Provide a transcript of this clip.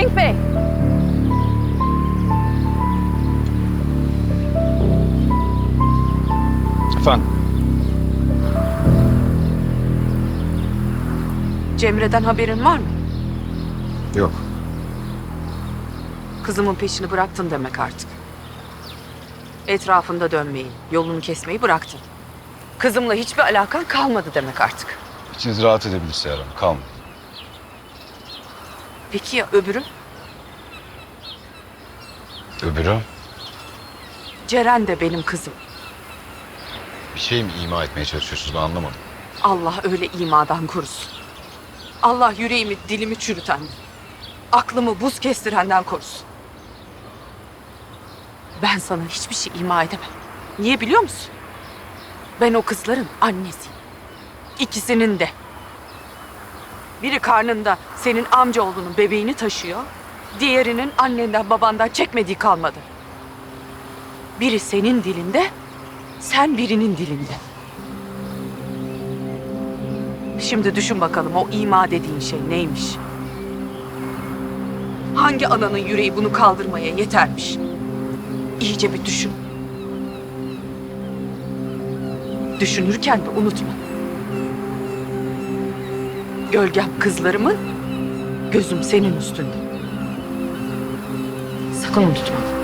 Cenk Bey. Efendim? Cemre'den haberin var mı? Yok. Kızımın peşini bıraktın demek artık. Etrafında dönmeyi, yolunu kesmeyi bıraktın. Kızımla hiçbir alakan kalmadı demek artık. İçiniz rahat edebilir Seher Hanım. Kalmayın. Peki ya öbürü? Öbürü? Ceren de benim kızım. Bir şey mi ima etmeye çalışıyorsunuz ben anlamadım. Allah öyle imadan korusun. Allah yüreğimi, dilimi çürüten, aklımı buz kestirenden korusun. Ben sana hiçbir şey ima edemem. Niye biliyor musun? Ben o kızların annesiyim. İkisinin de. Biri karnında senin amca olduğunun bebeğini taşıyor. Diğerinin annenden babandan çekmediği kalmadı. Biri senin dilinde, sen birinin dilinde. Şimdi düşün bakalım o ima dediğin şey neymiş? Hangi ananın yüreği bunu kaldırmaya yetermiş? İyice bir düşün. Düşünürken de unutma. Gölgem kızlarımın, gözüm senin üstünde. Sakın unutma.